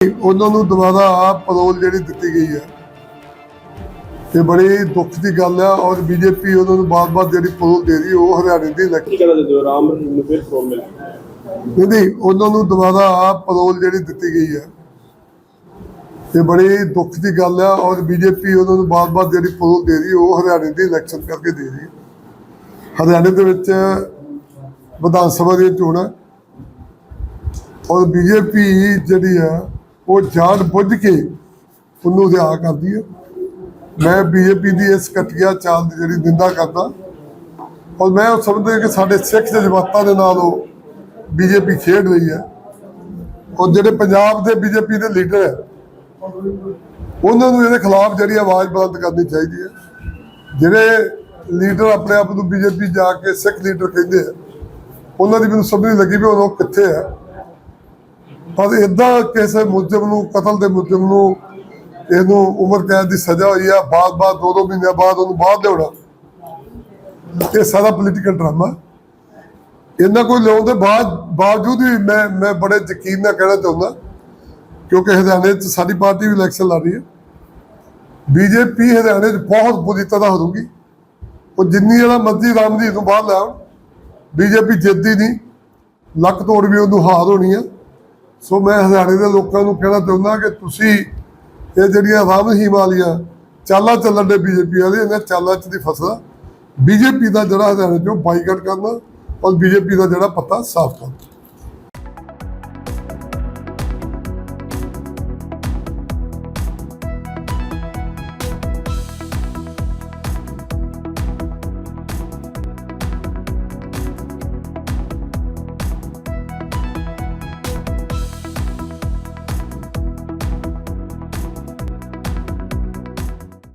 ਉਹਨਾਂ ਨੂੰ ਦੁਬਾਰਾ ਪਰੋਲ ਜਿਹੜੀ ਦਿੱਤੀ ਗਈ ਹੈ। ਇਹ ਬੜੀ ਦੁੱਖ ਦੀ ਗੱਲ ਹੈ ਔਰ ਬੀਜੇਪੀ ਉਹਨਾਂ ਨੂੰ ਬਾਰ-ਬਾਰ ਜਿਹੜੀ ਪਰੋਲ ਦੇ ਰਹੀ ਹੈ, ਉਹ ਹਰਿਆਣੇ ਦੀ ਇਲੈਕਸ਼ਨ ਕੀ ਕਹਿਣਾ ਚਾਹੁੰਦੇ ਹੋ? ਰਾਮ ਨੂੰ ਫਿਰ ਫਰੋਮ ਮਿਲ ਨਹੀਂ ਉਹਨਾਂ ਨੂੰ ਦੁਬਾਰਾ ਪਰੋਲ ਜਿਹੜੀ ਦਿੱਤੀ ਗਈ ਹੈ। ਇਹ ਬੜੀ ਦੁੱਖ ਦੀ ਗੱਲ ਹੈ ਔਰ ਬੀਜੇਪੀ ਉਹਨਾਂ ਨੂੰ ਬਾਰ-ਬਾਰ ਜਿਹੜੀ ਪਰੋਲ ਦੇ ਰਹੀ ਹੈ, ਉਹ ਹਰਿਆਣੇ ਦੀ ਇਲੈਕਸ਼ਨ ਕਰਕੇ ਦੇ ਰਹੀ। ਹੈ ਹਰਿਆਣੇ ਦੇ ਵਿੱਚ ਵਿਧਾਨ ਸਭਾ ਦੀਆਂ ਚੋਣਾਂ ਔਰ ਬੀਜੇਪੀ ਜਿਹੜੀ ਆ ਉਹ ਜਾਣ ਬੁੱਝ ਕੇ ਉਹਨੂੰ ਰਿਆ ਕਰਦੀ ਹੈ। ਮੈਂ ਬੀਜੇਪੀ ਦੀ ਇਸ ਘਟੀਆ ਚਾਲ ਦੀ ਜਿਹੜੀ ਨਿੰਦਾ ਕਰਦਾ, ਔਰ ਮੈਂ ਉਹ ਸਮਝਦਾ ਕਿ ਸਾਡੇ ਸਿੱਖ ਜਜ਼ਬਾਤਾਂ ਦੇ ਨਾਲ ਉਹ ਬੀਜੇਪੀ ਖੇਡ ਰਹੀ ਹੈ। ਔਰ ਜਿਹੜੇ ਪੰਜਾਬ ਦੇ ਬੀਜੇਪੀ ਦੇ ਲੀਡਰ ਹੈ, ਉਹਨਾਂ ਨੂੰ ਇਹਦੇ ਖਿਲਾਫ ਜਿਹੜੀ ਆਵਾਜ਼ ਬੁਲੰਦ ਕਰਨੀ ਚਾਹੀਦੀ ਹੈ। ਜਿਹੜੇ ਲੀਡਰ ਆਪਣੇ ਆਪ ਨੂੰ ਬੀਜੇਪੀ ਜਾ ਕੇ ਸਿੱਖ ਲੀਡਰ ਕਹਿੰਦੇ ਆ, ਉਹਨਾਂ ਦੀ ਮੈਨੂੰ ਸਮਝ ਨਹੀਂ ਲੱਗੀ ਵੀ ਉਹ ਕਿੱਥੇ ਹੈ ਪਰ ਇਦਾਂ ਕਿਸੇ ਮੁਲਜ਼ਮ ਨੂੰ, ਕਤਲ ਦੇ ਮੁਲਜ਼ਮ ਨੂੰ ਇਹਨੂੰ ਉਮਰ ਕੈਦ ਦੀ ਸਜ਼ਾ ਹੋਈ ਆ ਬਾਅਦ-ਬਾਅਦ ਦੋ ਦੋ ਮਹੀਨਿਆਂ ਬਾਅਦ ਉਹਨੂੰ ਬਾਹਰ ਲਿਆਉਣਾ। ਇਹ ਸਾਰਾ ਪੋਲੀਟੀਕਲ ਡਰਾਮਾ ਇਹਨਾਂ ਕੋਈ ਲਿਆਉਣ ਦੇ ਬਾਅਦ ਬਾਵਜੂਦ ਵੀ ਮੈਂ ਮੈਂ ਬੜੇ ਯਕੀਨ ਨਾਲ ਕਹਿਣਾ ਚਾਹੁੰਦਾ, ਕਿਉਂਕਿ ਹਰਿਆਣੇ 'ਚ ਸਾਡੀ ਪਾਰਟੀ ਵੀ ਇਲੈਕਸ਼ਨ ਲੜ ਰਹੀ ਹੈ। ਬੀਜੇਪੀ ਹਰਿਆਣੇ 'ਚ ਬਹੁਤ ਬੁਰੀ ਤਰ੍ਹਾਂ ਹਾਰੂਗੀ ਉਹ ਜਿੰਨੀ ਜਿਹੜਾ ਮਰਜ਼ੀ ਰਾਮਜੀਤ ਨੂੰ ਬਾਹਰ ਲਿਆਉਣ ਬੀਜੇਪੀ ਜਿੱਤਦੀ ਨਹੀਂ। ਲੱਕ ਤੋੜ ਵੀ ਉਹਨੂੰ ਹਾਰ ਹੋਣੀ ਆ। ਸੋ ਮੈਂ ਹਰਿਆਣੇ ਦੇ ਲੋਕਾਂ ਨੂੰ ਕਹਿਣਾ ਚਾਹੁੰਦਾ ਕਿ ਤੁਸੀਂ ਇਹ ਜਿਹੜੀਆਂ ਰਾਮ ਰਹੀਮ ਵਾਲੀਆਂ ਚਾਲਾਂ ਚੱਲਣ ਦੇ ਬੀਜੇਪੀ ਵਾਲੇ, ਇਹਨਾਂ ਚਾਲਾਂ 'ਚ ਦੀ ਫਸਲਾ ਬੀਜੇਪੀ ਦਾ ਜਿਹੜਾ ਹਰਿਆਣੇ 'ਚੋਂ ਬਾਈਕਾਟ ਕਰਨਾ ਔਰ ਬੀਜੇਪੀ ਦਾ ਜਿਹੜਾ ਪੱਤਾ ਸਾਫ਼ ਕਰਨਾ।